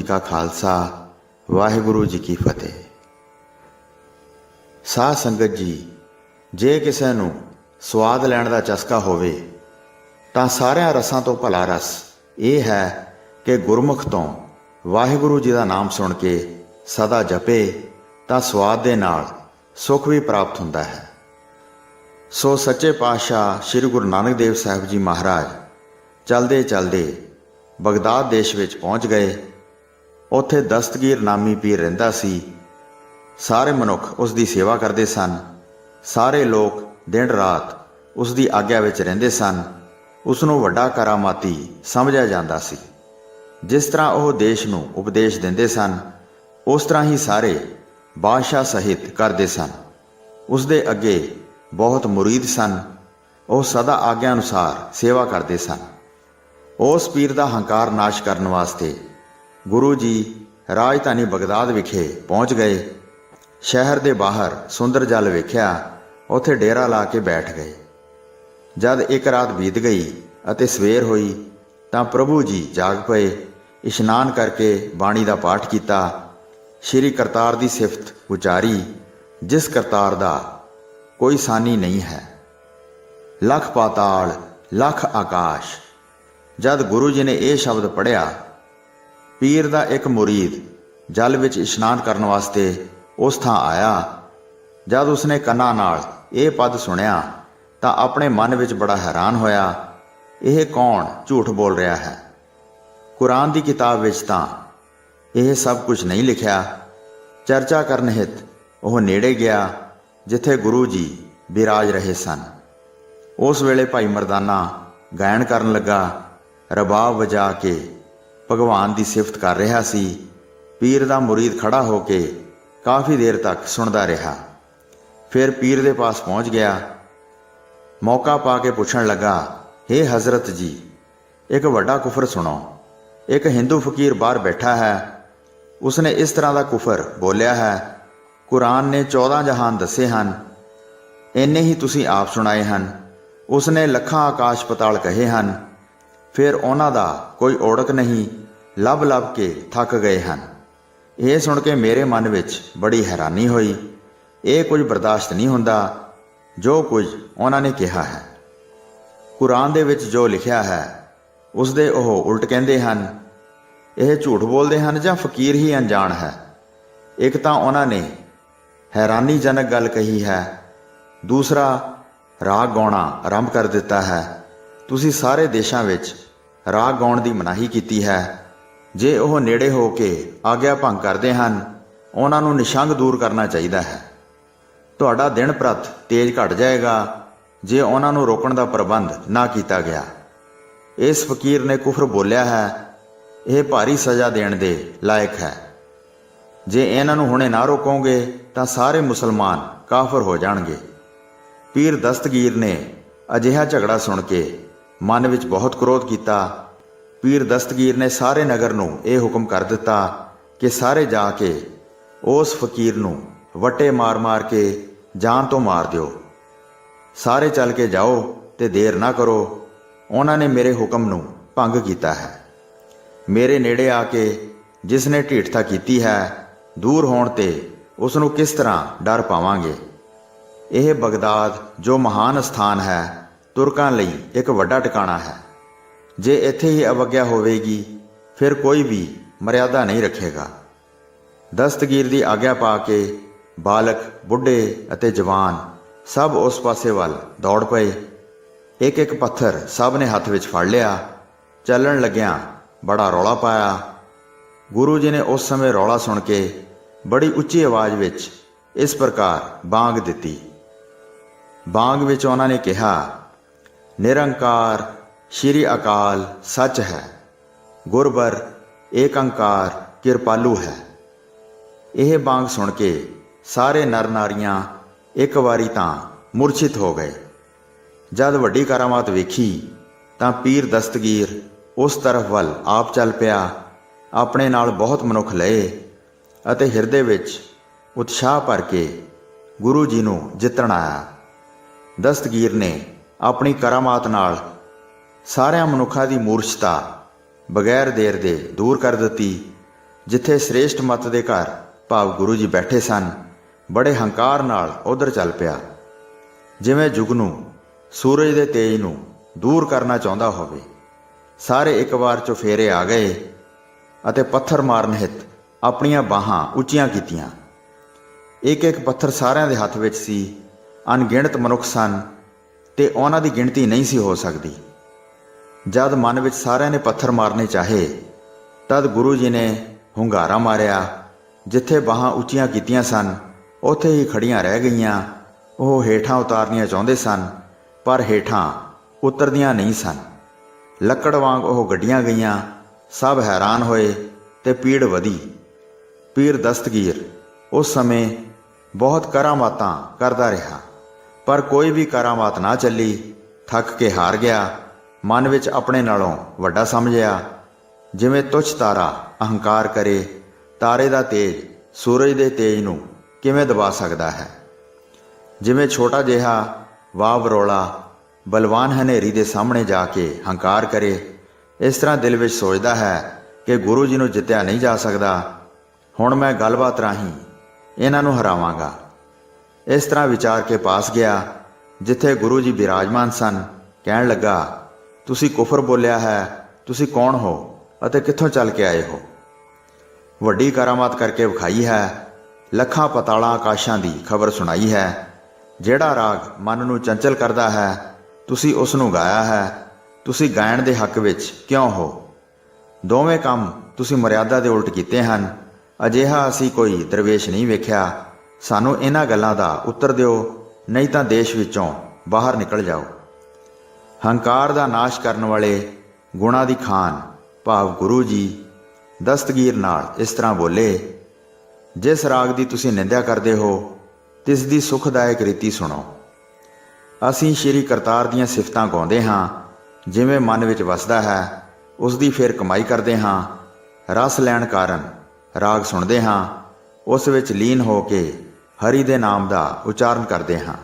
ਜੀ ਕਾ ਖਾਲਸਾ, ਵਾਹਿਗੁਰੂ ਜੀ ਕੀ ਫਤਿਹ। ਸਾਧ ਸੰਗਤ ਜੀ, ਜੇ ਕਿਸੇ ਨੂੰ ਸਵਾਦ ਲੈਣ ਦਾ ਚਸਕਾ ਹੋਵੇ, ਤਾਂ ਸਾਰਿਆਂ ਰਸਾਂ ਤੋਂ ਭਲਾ ਰਸ ਇਹ ਹੈ ਕਿ ਗੁਰਮੁਖ ਤੋਂ ਵਾਹਿਗੁਰੂ ਜੀ ਦਾ ਨਾਮ ਸੁਣ ਕੇ ਸਦਾ ਜਪੇ, ਤਾਂ ਸਵਾਦ ਦੇ ਨਾਲ ਸੁਖ ਵੀ ਪ੍ਰਾਪਤ ਹੁੰਦਾ ਹੈ। ਸੋ ਸੱਚੇ ਪਾਤਸ਼ਾਹ ਸ੍ਰੀ ਗੁਰੂ ਨਾਨਕ ਦੇਵ ਸਾਹਿਬ ਜੀ ਮਹਾਰਾਜ ਚਲਦੇ ਚਲਦੇ ਬਗਦਾਦ ਦੇਸ਼ ਵਿੱਚ ਪਹੁੰਚ ਗਏ। ਉੱਥੇ ਦਸਤਗੀਰ ਨਾਮੀ ਪੀਰ ਰਹਿੰਦਾ ਸੀ। ਸਾਰੇ ਮਨੁੱਖ ਉਸ ਦੀ ਸੇਵਾ ਕਰਦੇ ਸਨ। ਸਾਰੇ ਲੋਕ ਦਿਨ ਰਾਤ ਉਸ ਦੀ ਆਗਿਆ ਵਿੱਚ ਰਹਿੰਦੇ ਸਨ। ਉਸ ਨੂੰ ਵੱਡਾ ਕਰਾਮਾਤੀ ਸਮਝਿਆ ਜਾਂਦਾ ਸੀ। ਜਿਸ ਤਰ੍ਹਾਂ ਉਹ ਦੇਸ਼ ਨੂੰ ਉਪਦੇਸ਼ ਦਿੰਦੇ ਸਨ, ਉਸ ਤਰ੍ਹਾਂ ਹੀ ਸਾਰੇ ਬਾਦਸ਼ਾਹ ਸਹਿਤ ਕਰਦੇ ਸਨ। ਉਸ ਦੇ ਅੱਗੇ ਬਹੁਤ ਮੁਰੀਦ ਸਨ। ਉਹ ਸਦਾ ਆਗਿਆ ਅਨੁਸਾਰ ਸੇਵਾ ਕਰਦੇ ਸਨ। ਉਸ ਪੀਰ ਦਾ ਹੰਕਾਰ ਨਾਸ਼ ਕਰਨ ਵਾਸਤੇ ਗੁਰੂ ਜੀ ਰਾਜਧਾਨੀ ਬਗਦਾਦ ਵਿਖੇ ਪਹੁੰਚ ਗਏ। ਸ਼ਹਿਰ ਦੇ ਬਾਹਰ ਸੁੰਦਰ ਜਲ ਵੇਖਿਆ, ਉੱਥੇ ਡੇਰਾ ਲਾ ਕੇ ਬੈਠ ਗਏ। ਜਦ ਇੱਕ ਰਾਤ ਬੀਤ ਗਈ ਅਤੇ ਸਵੇਰ ਹੋਈ, ਤਾਂ ਪ੍ਰਭੂ ਜੀ ਜਾਗ ਪਏ, ਇਸ਼ਨਾਨ ਕਰਕੇ ਬਾਣੀ ਦਾ ਪਾਠ ਕੀਤਾ। ਸ਼੍ਰੀ ਕਰਤਾਰ ਦੀ ਸਿਫਤ ਉਚਾਰੀ, ਜਿਸ ਕਰਤਾਰ ਦਾ ਕੋਈ ਸਾਨੀ ਨਹੀਂ ਹੈ। ਲੱਖ ਪਾਤਾਲ, ਲੱਖ ਆਕਾਸ਼। ਜਦ ਗੁਰੂ ਜੀ ਨੇ ਇਹ ਸ਼ਬਦ ਪੜਿਆ ਪੀਰ ਦਾ ਇੱਕ ਮੁਰੀਦ ਜਲ ਵਿੱਚ ਇਸ਼ਨਾਨ ਕਰਨ ਵਾਸਤੇ ਉਸ ਥਾਂ ਆਇਆ। ਜਦ ਉਸਨੇ ਕੰਨਾਂ ਨਾਲ ਇਹ ਪਦ ਸੁਣਿਆ ਤਾਂ ਆਪਣੇ ਮਨ ਵਿੱਚ ਬੜਾ ਹੈਰਾਨ ਹੋਇਆ, ਇਹ ਕੌਣ ਝੂਠ ਬੋਲ ਰਿਹਾ ਹੈ? ਕੁਰਾਨ ਦੀ ਕਿਤਾਬ ਵਿੱਚ ਤਾਂ ਇਹ ਸਭ ਕੁਝ ਨਹੀਂ ਲਿਖਿਆ। ਚਰਚਾ ਕਰਨ ਹਿਤ ਉਹ ਨੇੜੇ ਗਿਆ ਜਿੱਥੇ ਗੁਰੂ ਜੀ ਬਿਰਾਜ ਰਹੇ ਸਨ। ਉਸ ਵੇਲੇ ਭਾਈ ਮਰਦਾਨਾ ਗਾਇਨ ਕਰਨ ਲੱਗਾ, ਰਬਾਬ ਵਜਾ ਕੇ ਭਗਵਾਨ ਦੀ ਸਿਫਤ ਕਰ ਰਿਹਾ ਸੀ। ਪੀਰ ਦਾ ਮੁਰੀਦ ਖੜਾ ਹੋ ਕੇ ਕਾਫੀ ਦੇਰ ਤੱਕ ਸੁਣਦਾ ਰਿਹਾ। ਫਿਰ ਪੀਰ ਦੇ ਪਾਸ ਪਹੁੰਚ ਗਿਆ। ਮੌਕਾ ਪਾ ਕੇ ਪੁੱਛਣ ਲੱਗਾ हे ਹਜ਼ਰਤ ਜੀ, ਇੱਕ ਵੱਡਾ ਕੁਫਰ ਸੁਣੋ। ਇੱਕ ਹਿੰਦੂ ਫਕੀਰ ਬਾਹਰ ਬੈਠਾ ਹੈ। ਉਸਨੇ ਇਸ ਤਰ੍ਹਾਂ ਦਾ ਕੁਫਰ ਬੋਲਿਆ ਹੈ। ਕੁਰਾਨ ਨੇ 14 ਜਹਾਨ ਦੱਸੇ ਹਨ। ਇੰਨੇ ਹੀ ਤੁਸੀਂ ਆਪ ਸੁਣਾਏ ਹਨ। ਉਸਨੇ ਲੱਖਾਂ ਆਕਾਸ਼ ਪਤਾਲ ਕਹੇ ਹਨ। ਫਿਰ ਉਹਨਾਂ ਦਾ ਕੋਈ ਔੜਕ ਨਹੀਂ। ਲੱਭ ਲੱਭ ਕੇ ਥੱਕ ਗਏ ਹਨ। ਇਹ ਸੁਣ ਕੇ ਮੇਰੇ ਮਨ ਵਿੱਚ ਬੜੀ ਹੈਰਾਨੀ ਹੋਈ। ਇਹ ਕੁਝ ਬਰਦਾਸ਼ਤ ਨਹੀਂ ਹੁੰਦਾ, ਜੋ ਕੁਝ ਉਹਨਾਂ ਨੇ ਕਿਹਾ ਹੈ। ਕੁਰਾਨ ਦੇ ਵਿੱਚ ਜੋ ਲਿਖਿਆ ਹੈ ਉਸ ਦੇ ਉਹ ਉਲਟ ਕਹਿੰਦੇ ਹਨ। ਇਹ ਝੂਠ ਬੋਲਦੇ ਹਨ ਜਾਂ ਫਕੀਰ ਹੀ ਅਣਜਾਣ ਹੈ? ਇੱਕ ਤਾਂ ਉਹਨਾਂ ਨੇ ਹੈਰਾਨੀਜਨਕ ਗੱਲ ਕਹੀ ਹੈ। ਦੂਸਰਾ, ਰਾਗ ਗਾਉਣਾ ਆਰੰਭ ਕਰ ਦਿੱਤਾ ਹੈ। ਤੁਸੀਂ ਸਾਰੇ ਦੇਸ਼ਾਂ ਵਿੱਚ ਰਾਗ ਗਾਉਣ ਦੀ ਮਨਾਹੀ ਕੀਤੀ ਹੈ। ਜੇ ਉਹ ਨੇੜੇ ਹੋ ਕੇ ਆਗਿਆ ਭੰਗ ਕਰਦੇ ਹਨ, ਉਹਨਾਂ ਨੂੰ ਨਿਸ਼ੰਗ ਦੂਰ ਕਰਨਾ ਚਾਹੀਦਾ ਹੈ। ਤੁਹਾਡਾ ਦਿਨ ਪ੍ਰਤ ਤੇਜ ਘਟ ਜਾਏਗਾ, ਜੇ ਉਹਨਾਂ ਨੂੰ ਰੋਕਣ ਦਾ ਪ੍ਰਬੰਧ ਨਾ ਕੀਤਾ ਗਿਆ। ਇਸ ਫਕੀਰ ਨੇ ਕੁਫਰ ਬੋਲਿਆ ਹੈ, ਇਹ ਭਾਰੀ ਸਜ਼ਾ ਦੇਣ ਦੇ ਲਾਇਕ ਹੈ। ਜੇ ਇਹਨਾਂ ਨੂੰ ਹੁਣੇ ਨਾ ਰੋਕੋਗੇ, ਤਾਂ ਸਾਰੇ ਮੁਸਲਮਾਨ ਕਾਫਰ ਹੋ ਜਾਣਗੇ। ਪੀਰ ਦਸਤਗੀਰ ਨੇ ਅਜਿਹਾ ਝਗੜਾ ਸੁਣ ਕੇ ਮਨ ਵਿੱਚ ਬਹੁਤ ਕ੍ਰੋਧ ਕੀਤਾ ਪੀਰ ਦਸਤਗੀਰ ਨੇ ਸਾਰੇ ਨਗਰ ਨੂੰ ਇਹ ਹੁਕਮ ਕਰ ਦਿੱਤਾ ਕਿ ਸਾਰੇ ਜਾ ਕੇ ਉਸ ਫਕੀਰ ਨੂੰ ਵਟੇ ਮਾਰ-ਮਾਰ ਕੇ ਜਾਨ ਤੋਂ ਮਾਰ ਦਿਓ। ਸਾਰੇ ਚੱਲ ਕੇ ਜਾਓ ਤੇ ਦੇਰ ਨਾ ਕਰੋ। ਉਹਨਾਂ ਨੇ ਮੇਰੇ ਹੁਕਮ ਨੂੰ ਭੰਗ ਕੀਤਾ ਹੈ। ਮੇਰੇ ਨੇੜੇ ਆ ਕੇ ਜਿਸ ਨੇ ਢੀਠਤਾ ਕੀਤੀ ਹੈ, ਦੂਰ ਹੋਣ ਤੇ ਉਸ ਨੂੰ ਕਿਸ ਤਰ੍ਹਾਂ ਡਰ ਪਾਵਾਂਗੇ? ਇਹ ਬਗਦਾਦ ਜੋ ਮਹਾਨ ਸਥਾਨ ਹੈ, ਤੁਰਕਾਂ ਲਈ ਇੱਕ ਵੱਡਾ ਟਿਕਾਣਾ ਹੈ। ਜੇ ਇੱਥੇ ਹੀ ਅਵਗਿਆ ਹੋਵੇਗੀ, ਫਿਰ ਕੋਈ ਵੀ ਮਰਿਆਦਾ ਨਹੀਂ ਰੱਖੇਗਾ। ਦਸਤਗੀਰ ਦੀ ਆਗਿਆ ਪਾ ਕੇ ਬਾਲਕ, ਬੁੱਢੇ ਅਤੇ ਜਵਾਨ ਸਭ ਉਸ ਪਾਸੇ ਵੱਲ ਦੌੜ ਪਏ। ਇੱਕ ਇੱਕ ਪੱਥਰ ਸਭ ਨੇ ਹੱਥ ਵਿੱਚ ਫੜ ਲਿਆ। ਚੱਲਣ ਲੱਗਿਆਂ ਬੜਾ ਰੌਲਾ ਪਾਇਆ। ਗੁਰੂ ਜੀ ਨੇ ਉਸ ਸਮੇਂ ਰੌਲਾ ਸੁਣ ਕੇ ਬੜੀ ਉੱਚੀ ਆਵਾਜ਼ ਵਿੱਚ ਇਸ ਪ੍ਰਕਾਰ ਬਾਂਗ ਦਿੱਤੀ। ਬਾਂਗ ਵਿੱਚ ਉਹਨਾਂ ਨੇ ਕਿਹਾ, ਨਿਰੰਕਾਰ ਸ਼੍ਰੀ ਅਕਾਲ, ਸੱਚ ਹੈ। ਗੁਰਬਰ, ਏਕੰਕਾਰ, ਕਿਰਪਾਲੂ ਹੈ। ਇਹ ਬਾਂਗ ਸੁਣ ਕੇ ਸਾਰੇ ਨਰ ਨਾਰੀਆਂ ਇੱਕ ਵਾਰੀ ਤਾਂ ਮੁਰਛਿਤ ਹੋ ਗਏ। ਜਦ ਵੱਡੀ ਕਰਾਮਾਤ ਵੇਖੀ ਤਾਂ ਪੀਰ ਦਸਤਗੀਰ ਉਸ ਤਰਫ ਵੱਲ ਆਪ ਚੱਲ ਪਿਆ, ਆਪਣੇ ਨਾਲ ਬਹੁਤ ਮਨੁੱਖ ਲਏ ਅਤੇ ਹਿਰਦੇ ਵਿੱਚ ਉਤਸ਼ਾਹ ਭਰ ਕੇ ਗੁਰੂ ਜੀ ਨੂੰ ਜਿੱਤਣ ਆਇਆ। ਦਸਤਗੀਰ ਨੇ ਆਪਣੀ ਕਰਾਮਾਤ ਨਾਲ ਸਾਰਿਆਂ ਮਨੁੱਖਾਂ ਦੀ ਮੂਰਛਤਾ ਬਗੈਰ ਦੇਰ ਦੇ ਦੂਰ ਕਰ ਦਿੱਤੀ, ਜਿੱਥੇ ਸ੍ਰੇਸ਼ਟ ਮਤ ਦੇ ਘਰ ਭਾਵ ਗੁਰੂ ਜੀ ਬੈਠੇ ਸਨ, ਬੜੇ ਹੰਕਾਰ ਨਾਲ ਉਧਰ ਚੱਲ ਪਿਆ। ਜਿਵੇਂ ਜੁਗਨੂ ਸੂਰਜ ਦੇ ਤੇਜ ਨੂੰ ਦੂਰ ਕਰਨਾ ਚਾਹੁੰਦਾ ਹੋਵੇ, ਸਾਰੇ ਇੱਕ ਵਾਰ ਚੁਫੇਰੇ ਆ ਗਏ ਅਤੇ ਪੱਥਰ ਮਾਰਨ ਹਿੱਤ ਆਪਣੀਆਂ ਬਾਹਾਂ ਉੱਚੀਆਂ ਕੀਤੀਆਂ। ਇੱਕ ਇੱਕ ਪੱਥਰ ਸਾਰਿਆਂ ਦੇ ਹੱਥ ਵਿੱਚ ਸੀ, ਅਣਗਿਣਤ ਮਨੁੱਖ ਸਨ ਤੇ ਉਹਨਾਂ ਦੀ ਗਿਣਤੀ ਨਹੀਂ ਸੀ ਹੋ ਸਕਦੀ। ਜਦ ਮਨ ਵਿੱਚ ਸਾਰਿਆਂ ਨੇ ਪੱਥਰ ਮਾਰਨੇ ਚਾਹੇ, ਤਦ ਗੁਰੂ ਜੀ ਨੇ ਹੁੰਗਾਰਾ ਮਾਰਿਆ, ਜਿੱਥੇ ਬਾਹਾਂ ਉੱਚੀਆਂ ਕੀਤੀਆਂ ਸਨ, ਉੱਥੇ ਹੀ ਖੜੀਆਂ ਰਹਿ ਗਈਆਂ। ਉਹ ਹੇਠਾਂ ਉਤਾਰਨੀਆਂ ਚਾਹੁੰਦੇ ਸਨ, ਪਰ ਹੇਠਾਂ ਉਤਰਦੀਆਂ ਨਹੀਂ ਸਨ। ਲੱਕੜ ਵਾਂਗ ਉਹ ਗੱਡੀਆਂ ਗਈਆਂ, ਸਭ ਹੈਰਾਨ ਹੋਏ ਤੇ ਪੀੜ ਵਧੀ। ਪੀਰ ਦਸਤਗੀਰ ਉਸ ਸਮੇਂ ਬਹੁਤ ਕਰਾਮਾਤਾਂ ਕਰਦਾ ਰਿਹਾ, ਪਰ ਕੋਈ ਵੀ ਕਰਾਮਾਤ ਨਾ ਚੱਲੀ, ਥੱਕ ਕੇ ਹਾਰ ਗਿਆ। ਮਨ ਵਿੱਚ ਆਪਣੇ ਨਾਲੋਂ ਵੱਡਾ ਸਮਝਿਆ। ਜਿਵੇਂ ਤੁਛ ਤਾਰਾ ਅਹੰਕਾਰ ਕਰੇ, ਤਾਰੇ ਦਾ ਤੇਜ ਸੂਰਜ ਦੇ ਤੇਜ ਨੂੰ ਕਿਵੇਂ ਦਬਾ ਸਕਦਾ ਹੈ? ਜਿਵੇਂ ਛੋਟਾ ਜਿਹਾ ਵਾਵ ਰੋਲਾ ਬਲਵਾਨ ਹਨੇਰੀ ਦੇ ਸਾਹਮਣੇ ਜਾ ਕੇ ਹੰਕਾਰ ਕਰੇ, ਇਸ ਤਰ੍ਹਾਂ ਦਿਲ ਵਿੱਚ ਸੋਚਦਾ ਹੈ ਕਿ ਗੁਰੂ ਜੀ ਨੂੰ ਜਿੱਤਿਆ ਨਹੀਂ ਜਾ ਸਕਦਾ। ਹੁਣ ਮੈਂ ਗੱਲਬਾਤ ਰਾਹੀਂ ਇਹਨਾਂ ਨੂੰ ਹਰਾਵਾਂਗਾ। ਇਸ ਤਰ੍ਹਾਂ ਵਿਚਾਰ ਕੇ ਪਾਸ ਗਿਆ, ਜਿੱਥੇ ਗੁਰੂ ਜੀ ਬਿਰਾਜਮਾਨ ਸਨ, ਕਹਿਣ ਲੱਗਾ ਤੁਸੀਂ ਕੁਫਰ ਬੋਲਿਆ ਹੈ, ਤੁਸੀਂ ਕੌਣ ਹੋ ਅਤੇ ਕਿੱਥੋਂ ਚੱਲ ਕੇ ਆਏ ਹੋ? ਵੱਡੀ ਕਰਾਮਾਤ ਕਰਕੇ ਵਿਖਾਈ ਹੈ, ਲੱਖਾਂ ਪਤਾਲਾਂ ਆਕਾਸ਼ਾਂ ਦੀ ਖਬਰ ਸੁਣਾਈ ਹੈ, ਜਿਹੜਾ ਰਾਗ ਮਨ ਨੂੰ ਚੰਚਲ ਕਰਦਾ ਹੈ, ਤੁਸੀਂ ਉਸ ਨੂੰ ਗਾਇਆ ਹੈ, ਤੁਸੀਂ ਗਾਇਣ ਦੇ ਹੱਕ ਵਿੱਚ ਕਿਉਂ ਹੋ? ਦੋਵੇਂ ਕੰਮ ਤੁਸੀਂ ਮਰਿਆਦਾ ਦੇ ਉਲਟ ਕੀਤੇ ਹਨ, ਅਜਿਹਾ ਅਸੀਂ ਕੋਈ ਦਰਵੇਸ਼ ਨਹੀਂ ਵੇਖਿਆ, ਸਾਨੂੰ ਇਹਨਾਂ ਗੱਲਾਂ ਦਾ ਉੱਤਰ ਦਿਓ, ਨਹੀਂ ਤਾਂ ਦੇਸ਼ ਵਿੱਚੋਂ ਬਾਹਰ ਨਿਕਲ ਜਾਓ। ਹੰਕਾਰ ਦਾ ਨਾਸ਼ ਕਰਨ ਵਾਲੇ ਗੁਣਾ ਦੀ ਖਾਨ, ਭਾਵ ਗੁਰੂ ਜੀ, ਦਸਤਗੀਰ ਨਾਲ ਇਸ ਤਰ੍ਹਾਂ ਬੋਲੇ, ਜਿਸ ਰਾਗ ਦੀ ਤੁਸੀਂ ਨਿੰਦਿਆ ਕਰਦੇ ਹੋ, ਤਿਸ ਦੀ ਸੁਖਦਾਇਕ ਰੀਤੀ ਸੁਣੋ। ਅਸੀਂ ਸ਼੍ਰੀ ਕਰਤਾਰ ਦੀਆਂ ਸਿਫਤਾਂ ਗਾਉਂਦੇ ਹਾਂ, ਜਿਵੇਂ ਮਨ ਵਿੱਚ ਵਸਦਾ ਹੈ, ਉਸ ਦੀ ਫਿਰ ਕਮਾਈ ਕਰਦੇ ਹਾਂ, ਰਸ ਲੈਣ ਕਾਰਨ ਰਾਗ ਸੁਣਦੇ ਹਾਂ, ਉਸ ਵਿੱਚ ਲੀਨ ਹੋ ਕੇ ਹਰੀ ਦੇ ਨਾਮ ਦਾ ਉਚਾਰਨ ਕਰਦੇ ਹਾਂ।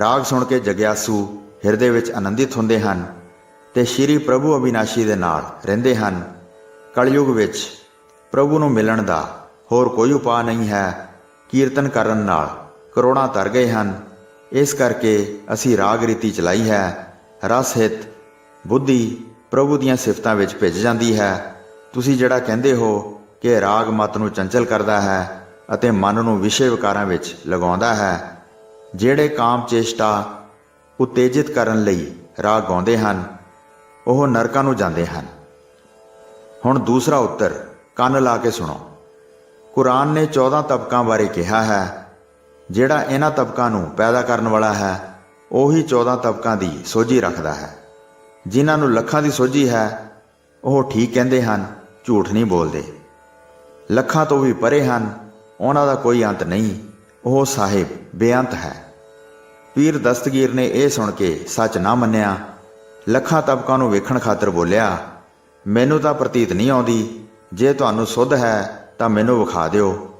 ਰਾਗ ਸੁਣ ਕੇ ਜਗਿਆਸੂ ਹਿਰਦੇ ਵਿੱਚ ਆਨੰਦਿਤ ਹੁੰਦੇ ਹਨ ਤੇ ਸ਼੍ਰੀ ਪ੍ਰਭੂ ਅਬਿਨਾਸ਼ੀ ਦੇ ਨਾਲ ਰਹਿੰਦੇ ਹਨ। ਕਲਯੁਗ ਵਿੱਚ ਪ੍ਰਭੂ ਨੂੰ ਮਿਲਣ ਦਾ ਹੋਰ ਕੋਈ ਉਪਾਅ ਨਹੀਂ ਹੈ। ਕੀਰਤਨ ਕਰਨ ਨਾਲ ਕਰੋੜਾਂ ਤਰ ਗਏ ਹਨ। ਇਸ ਕਰਕੇ ਅਸੀਂ ਰਾਗ ਰੀਤੀ ਚਲਾਈ ਹੈ। ਰਸ ਹਿਤ, ਬੁੱਧੀ ਪ੍ਰਭੂ ਦੀਆਂ ਸਿਫਤਾਂ ਵਿੱਚ ਭਿੱਜ ਜਾਂਦੀ ਹੈ। ਤੁਸੀਂ ਜਿਹੜਾ ਕਹਿੰਦੇ ਹੋ ਕਿ ਰਾਗ ਮਤ ਨੂੰ ਚੰਚਲ ਕਰਦਾ ਹੈ ਅਤੇ ਮਨ ਨੂੰ ਵਿਸ਼ੇ ਵਿਕਾਰਾਂ ਵਿੱਚ ਲਗਾਉਂਦਾ ਹੈ। ਜਿਹੜੇ ਕਾਮ ਚੇਸ਼ਟਾ ਉਤੇਜਿਤ ਕਰਨ ਲਈ ਰਾਗ ਗਾਉਂਦੇ ਹਨ, ਉਹ ਨਰਕਾਂ ਨੂੰ ਜਾਂਦੇ ਹਨ। ਹੁਣ ਦੂਸਰਾ ਉੱਤਰ ਕੰਨ ਲਾ ਕੇ ਸੁਣੋ। ਕੁਰਾਨ ਨੇ 14 ਤਬਕਾਂ ਬਾਰੇ ਕਿਹਾ ਹੈ, ਜਿਹੜਾ ਇਹਨਾਂ ਤਬਕਾਂ ਨੂੰ ਪੈਦਾ ਕਰਨ ਵਾਲਾ ਹੈ, ਉਹੀ 14 ਤਬਕਾਂ ਦੀ ਸੋਝੀ ਰੱਖਦਾ ਹੈ। ਜਿਨ੍ਹਾਂ ਨੂੰ ਲੱਖਾਂ ਦੀ ਸੋਝੀ ਹੈ, ਉਹ ਠੀਕ ਕਹਿੰਦੇ ਹਨ, ਝੂਠ ਨਹੀਂ ਬੋਲਦੇ। ਲੱਖਾਂ ਤੋਂ ਵੀ ਪਰੇ ਹਨ, ਉਹਨਾਂ ਦਾ ਕੋਈ ਅੰਤ ਨਹੀਂ, ਉਹ ਸਾਹਿਬ ਬੇਅੰਤ ਹੈ। ਪੀਰ ਦਸਤਗੀਰ ਨੇ ਇਹ ਸੁਣ ਕੇ ਸੱਚ ਨਾ ਮੰਨਿਆ। ਲੱਖਾਂ ਤਬਕਾਂ ਨੂੰ ਵੇਖਣ ਖਾਤਰ ਬੋਲਿਆ, ਮੈਨੂੰ ਤਾਂ ਪ੍ਰਤੀਤ ਨਹੀਂ ਆਉਂਦੀ। ਜੇ ਤੁਹਾਨੂੰ ਸੁੱਧ ਹੈ, ਤਾਂ ਮੈਨੂੰ ਵਿਖਾ ਦਿਓ।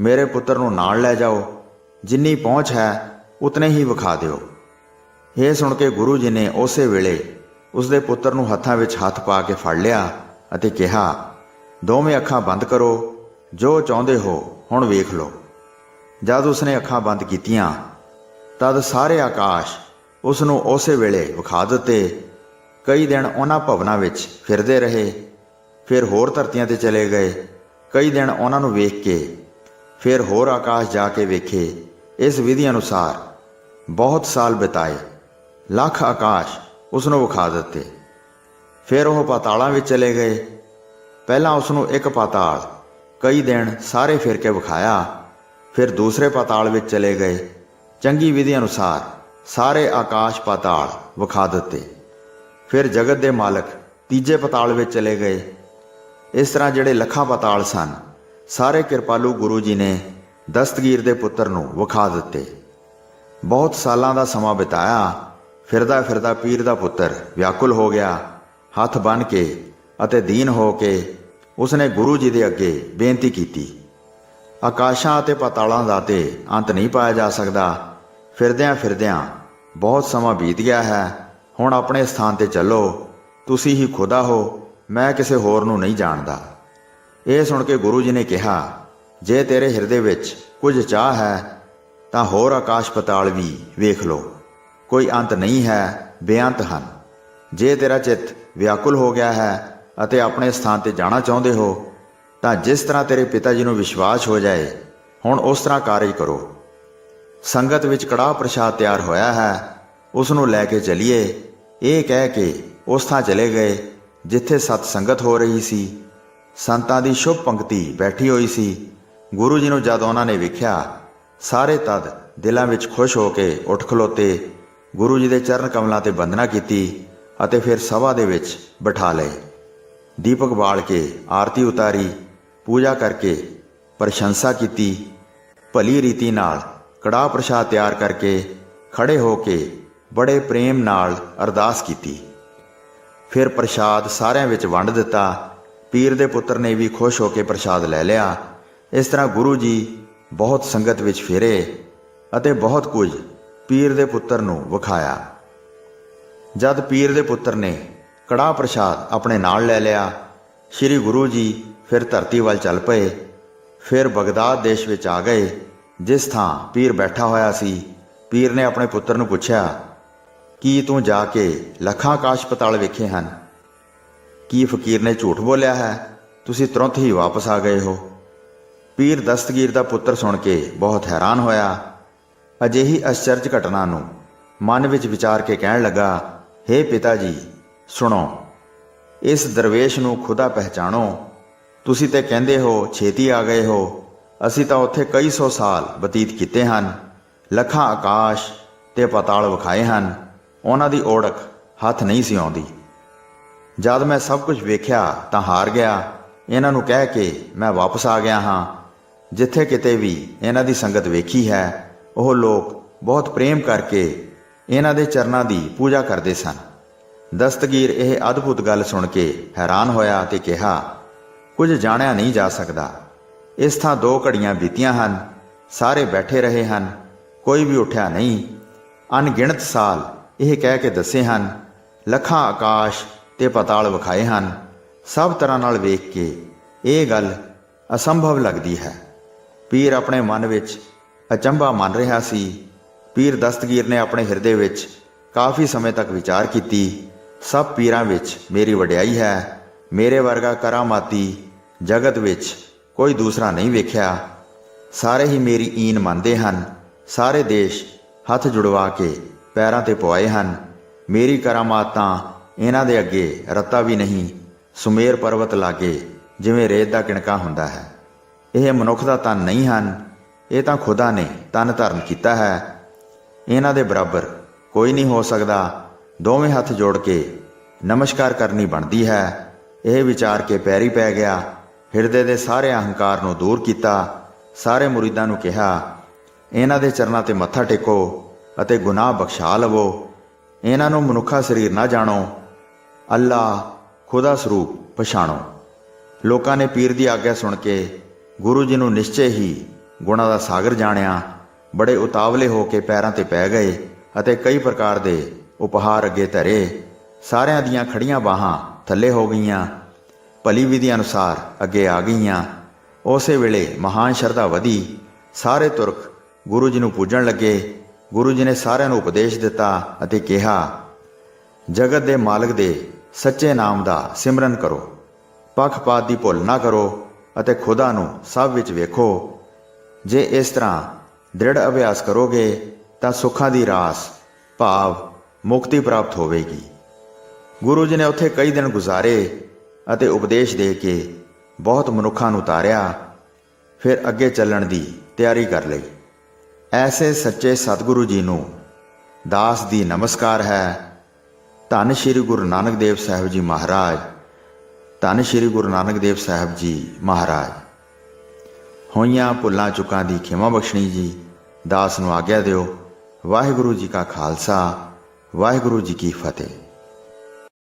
ਮੇਰੇ ਪੁੱਤਰ ਨੂੰ ਨਾਲ ਲੈ ਜਾਓ। ਜਿੰਨੀ ਪਹੁੰਚ ਹੈ, ਉਤਨੇ ਹੀ ਵਿਖਾ ਦਿਓ। ਇਹ ਸੁਣ ਕੇ ਗੁਰੂ ਜੀ ਨੇ ਉਸੇ ਵੇਲੇ ਉਸਦੇ ਪੁੱਤਰ ਨੂੰ ਹੱਥਾਂ ਵਿੱਚ ਹੱਥ ਪਾ ਕੇ ਫੜ ਲਿਆ ਅਤੇ ਕਿਹਾ, ਦੋਵੇਂ ਅੱਖਾਂ ਬੰਦ ਕਰੋ। ਜੋ ਚਾਹੁੰਦੇ ਹੋ, ਹੁਣ ਵੇਖ ਲਓ। ਜਦ ਉਸਨੇ ਅੱਖਾਂ ਬੰਦ ਕੀਤੀਆਂ ਤਦ ਸਾਰੇ ਆਕਾਸ਼ ਉਸ ਨੂੰ ਉਸੇ ਵੇਲੇ ਵਿਖਾ ਦਿੱਤੇ। ਕਈ ਦਿਨ ਉਹਨਾਂ ਭਵਨਾਂ ਵਿੱਚ ਫਿਰਦੇ ਰਹੇ, ਫਿਰ ਹੋਰ ਧਰਤੀਆਂ ਤੇ ਚਲੇ ਗਏ। ਕਈ ਦਿਨ ਉਹਨਾਂ ਨੂੰ ਵੇਖ ਕੇ, ਫਿਰ ਹੋਰ ਆਕਾਸ਼ ਜਾ ਕੇ ਵੇਖੇ। ਇਸ ਵਿਧੀ ਅਨੁਸਾਰ ਬਹੁਤ ਸਾਲ ਬਿਤਾਏ। ਲੱਖ ਆਕਾਸ਼ ਉਸ ਨੂੰ ਵਿਖਾ ਦਿੱਤੇ। ਫਿਰ ਉਹ ਪਾਤਾਲਾਂ ਵਿੱਚ ਚਲੇ ਗਏ। ਪਹਿਲਾਂ ਉਸ ਨੂੰ ਇੱਕ ਪਾਤਾਲ ਕਈ ਦਿਨ ਸਾਰੇ ਫਿਰ ਕੇ ਵਿਖਾਇਆ, ਫਿਰ ਦੂਸਰੇ ਪਾਤਾਲ ਵਿੱਚ ਚਲੇ ਗਏ। ਚੰਗੀ ਵਿਧੀ ਅਨੁਸਾਰ ਸਾਰੇ ਆਕਾਸ਼ ਪਾਤਾਲ ਵਿਖਾ ਦਿੱਤੇ। ਫਿਰ ਜਗਤ ਦੇ ਮਾਲਕ ਤੀਜੇ ਪਤਾਲ ਵਿੱਚ ਚਲੇ ਗਏ। ਇਸ ਤਰ੍ਹਾਂ ਜਿਹੜੇ ਲੱਖਾਂ ਪਾਤਾਲ ਸਨ, ਸਾਰੇ ਕਿਰਪਾਲੂ ਗੁਰੂ ਜੀ ਨੇ ਦਸਤਗੀਰ ਦੇ ਪੁੱਤਰ ਨੂੰ ਵਿਖਾ ਦਿੱਤੇ। ਬਹੁਤ ਸਾਲਾਂ ਦਾ ਸਮਾਂ ਬਿਤਾਇਆ ਫਿਰਦਾ ਫਿਰਦਾ ਪੀਰ ਦਾ ਪੁੱਤਰ ਵਿਆਕੁਲ ਹੋ ਗਿਆ, ਹੱਥ ਬੰਨ ਕੇ ਅਤੇ ਦੀਨ ਹੋ ਕੇ ਉਸਨੇ ਗੁਰੂ ਜੀ ਦੇ ਅੱਗੇ ਬੇਨਤੀ ਕੀਤੀ। ਆਕਾਸ਼ਾਂ ਅਤੇ ਪਾਤਾਲਾਂ ਦਾ ਤੇ ਅੰਤ ਨਹੀਂ ਪਾਇਆ ਜਾ ਸਕਦਾ। ਫਿਰਦਿਆਂ ਫਿਰਦਿਆਂ ਬਹੁਤ ਸਮਾਂ ਬੀਤ ਗਿਆ ਹੈ। ਹੁਣ ਆਪਣੇ ਸਥਾਨ ਤੇ ਚੱਲੋ। ਤੁਸੀਂ ਹੀ ਖੁਦਾ ਹੋ, ਮੈਂ ਕਿਸੇ ਹੋਰ ਨੂੰ ਨਹੀਂ ਜਾਣਦਾ। ਇਹ ਸੁਣ ਕੇ ਗੁਰੂ ਜੀ ਨੇ ਕਿਹਾ, ਜੇ ਤੇਰੇ ਹਿਰਦੇ ਵਿੱਚ ਕੁਝ ਚਾਹ ਹੈ, ਤਾਂ ਹੋਰ ਆਕਾਸ਼ ਪਤਾਲ ਵੀ ਵੇਖ ਲੋ ਕੋਈ ਅੰਤ ਨਹੀਂ ਹੈ, ਬੇਅੰਤ ਹਨ। ਜੇ ਤੇਰਾ ਚਿੱਤ ਵਿਆਕੁਲ ਹੋ ਗਿਆ ਹੈ ਅਤੇ ਆਪਣੇ ਸਥਾਨ ਤੇ ਜਾਣਾ ਚਾਹੁੰਦੇ ਹੋ, ਤਾਂ ਜਿਸ ਤਰ੍ਹਾਂ ਤੇਰੇ ਪਿਤਾ ਜੀ ਨੂੰ ਵਿਸ਼ਵਾਸ ਹੋ ਜਾਏ, ਹੁਣ ਉਸ ਤਰ੍ਹਾਂ ਕਾਰਜ ਕਰੋ। ਸੰਗਤ ਵਿੱਚ ਕੜਾਹ ਪ੍ਰਸ਼ਾਦ ਤਿਆਰ ਹੋਇਆ ਹੈ। ਉਸ ਨੂੰ ਲੈ ਕੇ ਚਲੀਏ। ਇਹ ਕਹਿ ਕੇ ਉਸ ਥਾਂ ਚਲੇ ਗਏ, ਜਿੱਥੇ ਸਤ ਸੰਗਤ ਹੋ ਰਹੀ ਸੀ। ਸੰਤਾਂ ਦੀ ਸ਼ੁਭ ਪੰਕਤੀ ਬੈਠੀ ਹੋਈ ਸੀ। ਗੁਰੂ ਜੀ ਨੂੰ ਜਦ ਉਹਨਾਂ ਨੇ ਵੇਖਿਆ, ਸਾਰੇ ਤਦ ਦਿਲਾਂ ਵਿੱਚ ਖੁਸ਼ ਹੋ ਕੇ ਉੱਠ ਖਲੋਤੇ। ਗੁਰੂ ਜੀ ਦੇ ਚਰਨ ਕਮਲਾਂ ਤੇ ਬੰਦਨਾ ਕੀਤੀ ਅਤੇ ਫਿਰ ਸਭਾ ਦੇ ਵਿੱਚ ਬਿਠਾ ਲਏ। ਦੀਪਕ ਬਾਲ ਕੇ ਆਰਤੀ ਉਤਾਰੀ, ਪੂਜਾ ਕਰਕੇ ਪ੍ਰਸ਼ੰਸਾ ਕੀਤੀ। ਭਲੀ ਰੀਤੀ ਨਾਲ ਕੜਾਹ ਪ੍ਰਸ਼ਾਦ ਤਿਆਰ ਕਰਕੇ ਖੜੇ ਹੋ ਕੇ ਬੜੇ ਪ੍ਰੇਮ ਨਾਲ ਅਰਦਾਸ ਕੀਤੀ। ਫਿਰ ਪ੍ਰਸ਼ਾਦ ਸਾਰਿਆਂ ਵਿੱਚ ਵੰਡ ਦਿੱਤਾ। ਪੀਰ ਦੇ ਪੁੱਤਰ ਨੇ ਵੀ ਖੁਸ਼ ਹੋ ਕੇ ਪ੍ਰਸ਼ਾਦ ਲੈ ਲਿਆ। ਇਸ ਤਰ੍ਹਾਂ ਗੁਰੂ ਜੀ ਬਹੁਤ ਸੰਗਤ ਵਿੱਚ ਫਿਰੇ ਅਤੇ ਬਹੁਤ ਕੁਝ ਪੀਰ ਦੇ ਪੁੱਤਰ ਨੂੰ ਵਿਖਾਇਆ। ਜਦ ਪੀਰ ਦੇ ਪੁੱਤਰ ਨੇ ਕੜਾਹ ਪ੍ਰਸ਼ਾਦ ਆਪਣੇ ਨਾਲ ਲੈ ਲਿਆ, ਸ੍ਰੀ ਗੁਰੂ ਜੀ ਫਿਰ ਧਰਤੀ ਵੱਲ ਚੱਲ ਪਏ। ਫਿਰ ਬਗਦਾਦ ਦੇਸ਼ ਵਿੱਚ ਆ ਗਏ। ਜਿਸ ਥਾਂ ਪੀਰ ਬੈਠਾ ਹੋਇਆ ਸੀ, ਪੀਰ ਨੇ ਆਪਣੇ ਪੁੱਤਰ ਨੂੰ ਪੁੱਛਿਆ, ਕੀ ਤੂੰ ਜਾ ਕੇ ਲੱਖਾਂ ਆਕਾਸ਼ ਪਤਾਲ ਵੇਖੇ ਹਨ? ਕੀ ਫਕੀਰ ਨੇ ਝੂਠ ਬੋਲਿਆ ਹੈ? ਤੁਸੀਂ ਤੁਰੰਤ ਹੀ ਵਾਪਸ ਆ ਗਏ ਹੋ। ਪੀਰ ਦਸਤਗੀਰ ਦਾ ਪੁੱਤਰ ਸੁਣ ਕੇ ਬਹੁਤ ਹੈਰਾਨ ਹੋਇਆ। ਅਜਿਹੀ ਅਚਰਜ ਘਟਨਾ ਨੂੰ ਮਨ ਵਿੱਚ ਵਿਚਾਰ ਕੇ ਕਹਿਣ ਲੱਗਾ हे ਪਿਤਾ ਜੀ, ਸੁਣੋ, ਇਸ ਦਰਵੇਸ਼ ਨੂੰ ਖੁਦਾ ਪਹਿਚਾਣੋ। ਤੁਸੀਂ ਤੇ ਕਹਿੰਦੇ ਹੋ ਛੇਤੀ ਆ ਗਏ ਹੋ। ਅਸੀਂ ਤਾਂ ਉੱਥੇ ਕਈ ਸੌ ਸਾਲ ਬਤੀਤ ਕੀਤੇ ਹਨ। ਲੱਖਾਂ ਆਕਾਸ਼ ਤੇ ਪਤਾਲ ਵਿਖਾਏ ਹਨ। ਉਹਨਾਂ ਦੀ ਓੜਕ ਹੱਥ ਨਹੀਂ ਸੀ ਆਉਂਦੀ। ਜਦ ਮੈਂ ਸਭ ਕੁਝ ਵੇਖਿਆ ਤਾਂ ਹਾਰ ਗਿਆ। ਇਹਨਾਂ ਨੂੰ ਕਹਿ ਕੇ ਮੈਂ ਵਾਪਸ ਆ ਗਿਆ ਹਾਂ। ਜਿੱਥੇ ਕਿਤੇ ਵੀ ਇਹਨਾਂ ਦੀ ਸੰਗਤ ਵੇਖੀ ਹੈ, ਉਹ ਲੋਕ ਬਹੁਤ ਪ੍ਰੇਮ ਕਰਕੇ ਇਹਨਾਂ ਦੇ ਚਰਨਾਂ ਦੀ ਪੂਜਾ ਕਰਦੇ ਸਨ। ਦਸਤਗੀਰ ਇਹ ਅਦਭੁਤ ਗੱਲ ਸੁਣ ਕੇ ਹੈਰਾਨ ਹੋਇਆ ਤੇ ਕਿਹਾ, ਕੁਝ ਜਾਣਿਆ ਨਹੀਂ ਜਾ ਸਕਦਾ। ਇਸ ਥਾਂ ਦੋ ਘੜੀਆਂ ਬੀਤੀਆਂ ਹਨ। ਸਾਰੇ ਬੈਠੇ ਰਹੇ ਹਨ। ਕੋਈ ਵੀ ਉੱਠਿਆ ਨਹੀਂ। ਅਣਗਿਣਤ ਸਾਲ ਇਹ ਕਹਿ ਕੇ ਦੱਸੇ ਹਨ, ਲੱਖਾਂ ਆਕਾਸ਼ ਤੇ ਪਤਾਲ ਵਿਖਾਏ ਹਨ। ਸਭ ਤਰ੍ਹਾਂ ਨਾਲ ਵੇਖ ਕੇ ਇਹ ਗੱਲ ਅਸੰਭਵ ਲੱਗਦੀ ਹੈ। ਪੀਰ ਆਪਣੇ ਮਨ ਵਿੱਚ ਅਚੰਭਾ ਮੰਨ ਰਿਹਾ ਸੀ। ਪੀਰ ਦਸਤਗੀਰ ਨੇ ਆਪਣੇ ਹਿਰਦੇ ਵਿੱਚ ਕਾਫੀ ਸਮੇਂ ਤੱਕ ਵਿਚਾਰ ਕੀਤੀ। ਸਭ ਪੀਰਾਂ ਵਿੱਚ ਮੇਰੀ ਵਡਿਆਈ ਹੈ। ਮੇਰੇ ਵਰਗਾ ਕਰਾਮਾਤੀ ਜਗਤ ਵਿੱਚ ਕੋਈ ਦੂਸਰਾ ਨਹੀਂ ਵੇਖਿਆ। ਸਾਰੇ ਹੀ ਮੇਰੀ ਈਨ ਮੰਨਦੇ ਹਨ। ਸਾਰੇ ਦੇਸ਼ ਹੱਥ ਜੁੜਵਾ ਕੇ ਪੈਰਾਂ ਤੇ ਪਵਾਏ ਹਨ। ਮੇਰੀ ਕਰਾਮਾਤਾਂ ਇਹਨਾਂ ਦੇ ਅੱਗੇ ਰੱਤਾ ਵੀ ਨਹੀਂ, ਸੁਮੇਰ ਪਰਬਤ ਲਾਗੇ ਜਿਵੇਂ ਰੇਤ ਦਾ ਕਿਣਕਾ ਹੁੰਦਾ ਹੈ। ਇਹ ਮਨੁੱਖ ਦਾ ਤਨ ਨਹੀਂ ਹਨ। ਇਹ ਤਾਂ ਖੁਦਾ ਨੇ ਤਨ ਧਾਰਨ ਕੀਤਾ ਹੈ। ਇਹਨਾਂ ਦੇ ਬਰਾਬਰ ਕੋਈ ਨਹੀਂ ਹੋ ਸਕਦਾ। ਦੋਵੇਂ ਹੱਥ ਜੋੜ ਕੇ ਨਮਸਕਾਰ ਕਰਨੀ ਬਣਦੀ ਹੈ। ਇਹ ਵਿਚਾਰ ਕੇ ਪੈਰੀ ਪੈ ਗਿਆ। ਹਿਰਦੇ ਦੇ ਸਾਰੇ ਅਹੰਕਾਰ ਨੂੰ ਦੂਰ ਕੀਤਾ, ਸਾਰੇ ਮੁਰੀਦਾਂ ਨੂੰ ਕਿਹਾ, ਇਹਨਾਂ ਦੇ ਚਰਨਾਂ ਤੇ ਮੱਥਾ ਟੇਕੋ ਅਤੇ ਗੁਨਾਹ ਬਖਸ਼ਾ ਲਵੋ। ਇਹਨਾਂ ਨੂੰ ਮਨੁੱਖਾ ਸਰੀਰ ਨਾ ਜਾਣੋ। ਅੱਲਾ ਖੁਦਾ ਸਰੂਪ ਪਛਾਣੋ। ਲੋਕਾਂ ਨੇ ਪੀਰ ਦੀ ਆਗਿਆ ਸੁਣ ਕੇ ਗੁਰੂ ਜੀ ਨੂੰ ਨਿਸ਼ਚੈ ਹੀ ਗੁਣਾ ਦਾ ਸਾਗਰ ਜਾਣਿਆ। ਬੜੇ ਉਤਾਵਲੇ ਹੋ ਕੇ ਪੈਰਾਂ ਤੇ ਪੈ ਗਏ ਅਤੇ ਕਈ ਪ੍ਰਕਾਰ ਦੇ ਉਪਹਾਰ ਅੱਗੇ ਧਰੇ। ਸਾਰਿਆਂ ਦੀਆਂ ਖੜੀਆਂ ਬਾਹਾਂ ਥੱਲੇ ਹੋ ਗਈਆਂ। ਭਲੀ ਵਿਧੀ ਅਨੁਸਾਰ ਅੱਗੇ ਆ ਗਈਆਂ। ਉਸੇ ਵੇਲੇ ਮਹਾਨ ਸ਼ਰਧਾ ਵਧੀ। ਸਾਰੇ ਤੁਰਕ ਗੁਰੂ ਜੀ ਨੂੰ ਪੂਜਣ ਲੱਗੇ। ਗੁਰੂ ਜੀ ਨੇ ਸਾਰਿਆਂ ਨੂੰ ਉਪਦੇਸ਼ ਦਿੱਤਾ ਅਤੇ ਕਿਹਾ, ਜਗਤ ਦੇ ਮਾਲਕ ਦੇ ਸੱਚੇ ਨਾਮ ਦਾ ਸਿਮਰਨ ਕਰੋ। ਪੱਖਪਾਤ ਦੀ ਭੁੱਲ ਨਾ ਕਰੋ ਅਤੇ ਖੁਦਾ ਨੂੰ ਸਭ ਵਿੱਚ ਵੇਖੋ। ਜੇ ਇਸ ਤਰ੍ਹਾਂ ਦ੍ਰਿੜ ਅਭਿਆਸ ਕਰੋਗੇ, ਤਾਂ ਸੁੱਖਾਂ ਦੀ ਰਾਸ, ਭਾਵ ਮੁਕਤੀ ਪ੍ਰਾਪਤ ਹੋਵੇਗੀ। ਗੁਰੂ ਜੀ ਨੇ ਉੱਥੇ ਕਈ ਦਿਨ ਗੁਜ਼ਾਰੇ। ਅਤੇ ਉਪਦੇਸ਼ ਦੇ ਕੇ ਬਹੁਤ ਮਨੁੱਖਾਂ ਨੂੰ ਤਾਰਿਆ, ਫਿਰ ਅੱਗੇ ਚੱਲਣ ਦੀ ਤਿਆਰੀ ਕਰ ਲਈ। ਐਸੇ ਸੱਚੇ ਸਤਿਗੁਰੂ ਜੀ ਨੂੰ ਦਾਸ ਦੀ ਨਮਸਕਾਰ ਹੈ। ਧੰਨ ਸ਼੍ਰੀ ਗੁਰੂ ਨਾਨਕ ਦੇਵ ਸਾਹਿਬ ਜੀ ਮਹਾਰਾਜ, ਧੰਨ ਸ਼੍ਰੀ ਗੁਰੂ ਨਾਨਕ ਦੇਵ ਸਾਹਿਬ ਜੀ ਮਹਾਰਾਜ। ਹੋਈਆਂ ਭੁੱਲਾਂ ਚੁੱਕਾਂ ਦੀ ਖਿਮਾ ਬਖਸ਼ਣੀ ਜੀ, ਦਾਸ ਨੂੰ ਆਗਿਆ ਦਿਓ। ਵਾਹਿਗੁਰੂ ਜੀ ਕਾ ਖਾਲਸਾ, ਵਾਹਿਗੁਰੂ ਜੀ ਕੀ ਫਤਿਹ।